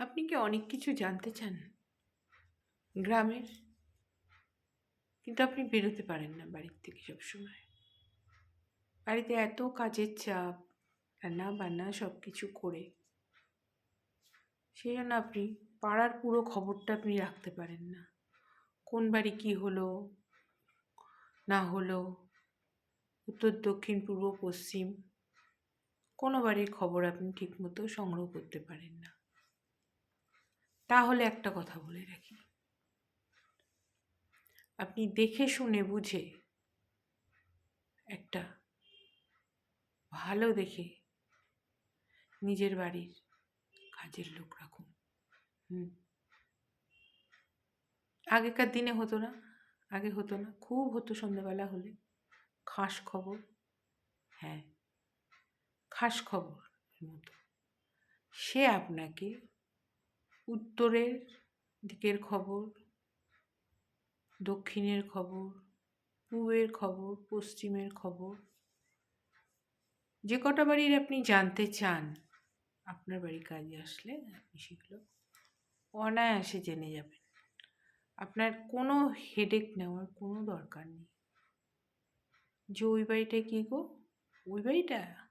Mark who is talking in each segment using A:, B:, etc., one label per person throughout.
A: আপনি কি অনেক কিছু জানতে চান? গ্রামের? কিন্তু আপনি বেরোতে পারেন না বাড়ির থেকে সবসময়। বাড়িতে এত কাজের চাপ, রান্না বান্না সব কিছু করে। সেই জন্য আপনি পাড়ার পুরো খবরটা আপনি রাখতে পারেন না। কোন বাড়ি কী হলো, না হলো, উত্তর, দক্ষিণ, পূর্ব, পশ্চিম, কোনো বাড়ির খবর আপনি ঠিকমতো সংগ্রহ করতে পারেন না। তাহলে একটা কথা বলে রাখি। আপনি দেখে শুনে বুঝে একটা ভালো দেখে নিজের বাড়ির কাজের লোক রাখুন। হুম। আগেকার দিনে হতো না, আগে হতো না, খুব হতো সন্ধ্যাবেলা হলে। খাস খবর হ্যাঁ খাস খবর মতো। সে আপনাকে উত্তরের দিকের খবর, দক্ষিণের খবর, পূবের খবর, পশ্চিমের খবর। যে কটা বাড়ির আপনি জানতে চান, আপনার বাড়ি কাজে আসলে আপনি সেগুলো অনায়াসে জেনে যাবেন। আপনার কোনো হেডেক নেওয়ার কোনো দরকার নেই। যে ওই বাড়িটা কী গো? ওই বাড়িটা?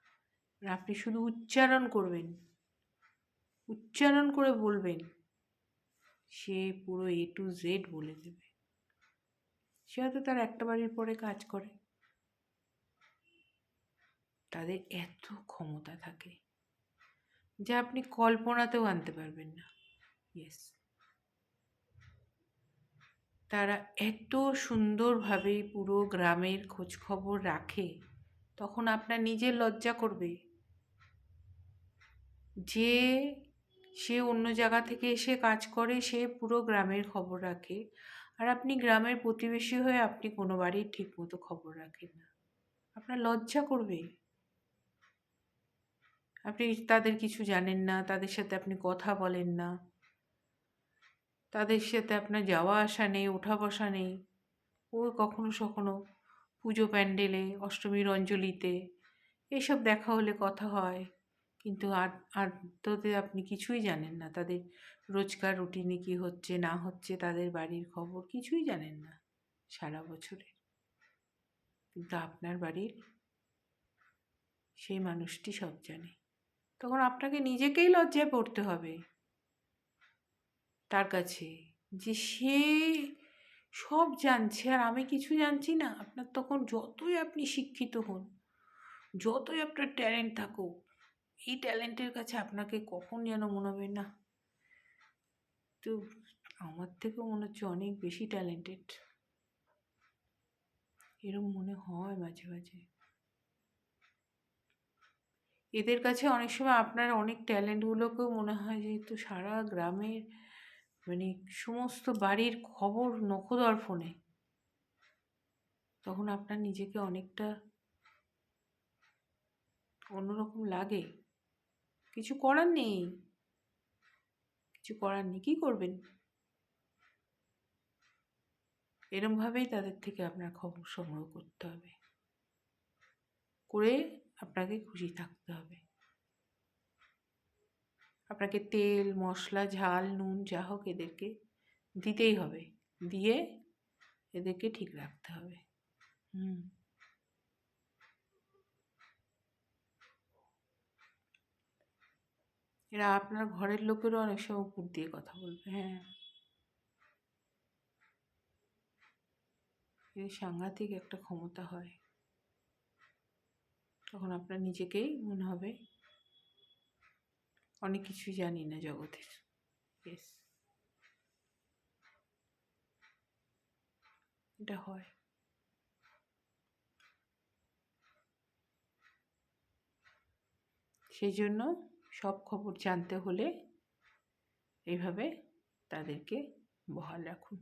A: আপনি শুধু উচ্চারণ করবেন। উচ্চারণ করে বলবেন, সে পুরো এ টু জেড বলে দেবে। সে হয়তো তার একটা বাড়ির পরে কাজ করে। তাদের এত ক্ষমতা থাকে যা আপনি কল্পনাতেও আনতে পারবেন না। ইয়েস তারা এত সুন্দরভাবে পুরো গ্রামের খোঁজ খবর রাখে, তখন আপনার নিজের লজ্জা করবে। যে সে অন্য জায়গা থেকে এসে কাজ করে, সে পুরো গ্রামের খবর রাখে। আর আপনি গ্রামের প্রতিবেশী হয়ে আপনি কোনো বাড়ির ঠিক মতো খবর রাখেন না। আপনার লজ্জা করবে। আপনি তাদের কিছু জানেন না, তাদের সাথে আপনি কথা বলেন না। তাদের সাথে আপনার যাওয়া আসা নেই, ওঠা বসা নেই। ওই কখনো সখনো পুজো প্যান্ডেলে, অষ্টমীর অঞ্জলিতে, এসব দেখা হলে কথা হয়। কিন্তু আর আদতে আপনি কিছুই জানেন না। তাদের রোজকার রুটিনে কী হচ্ছে, না হচ্ছে, তাদের বাড়ির খবর কিছুই জানেন না সারা বছরে। কিন্তু আপনার বাড়ির সেই মানুষটি সব জানে। তখন আপনাকে নিজেকেই লজ্জায় পড়তে হবে। তার কাছে যে সে সব জানছে আর আমি কিছু জানছি না, আপনার তখন যতই আপনি শিক্ষিত হন, যতই আপনার ট্যালেন্ট থাকুক এই ট্যালেন্টের কাছে আপনাকে কখন যেন মনে হবে, না। তো আমার থেকেও মনে হচ্ছে অনেক বেশি ট্যালেন্টেড। এরম মনে হয় মাঝে মাঝে। এদের কাছে অনেক সময় আপনার অনেক ট্যালেন্টগুলোকেও মনে হয় যেহেতু সারা গ্রামের মানে সমস্ত বাড়ির খবর নখদর ফোনে। তখন আপনার নিজেকে অনেকটা অন্যরকম লাগে। কিছু করার নেই। কিছু করার নেই, কী করবেন? এরমভাবেই তাদের থেকে আপনার খবর সংগ্রহ করতে হবে। করে আপনাকে খুশি থাকতে হবে। আপনাকে তেল, মশলা, ঝাল, নুন, যা হোক এদেরকে দিতেই হবে। দিয়ে এদেরকে ঠিক রাখতে হবে। হুম। এরা আপনার ঘরের লোকেরও অনেক সময় উপর দিয়ে কথা বলবে হ্যাঁ। সাংঘাতিক একটা ক্ষমতা হয়। তখন আপনার নিজেকেই মনে হবে, অনেক কিছুই জানি না জগতের। ইয়েস এটা হয়। সেই জন্য সব খবর জানতে হলে এভাবে তাদেরকে বহাল রাখুন।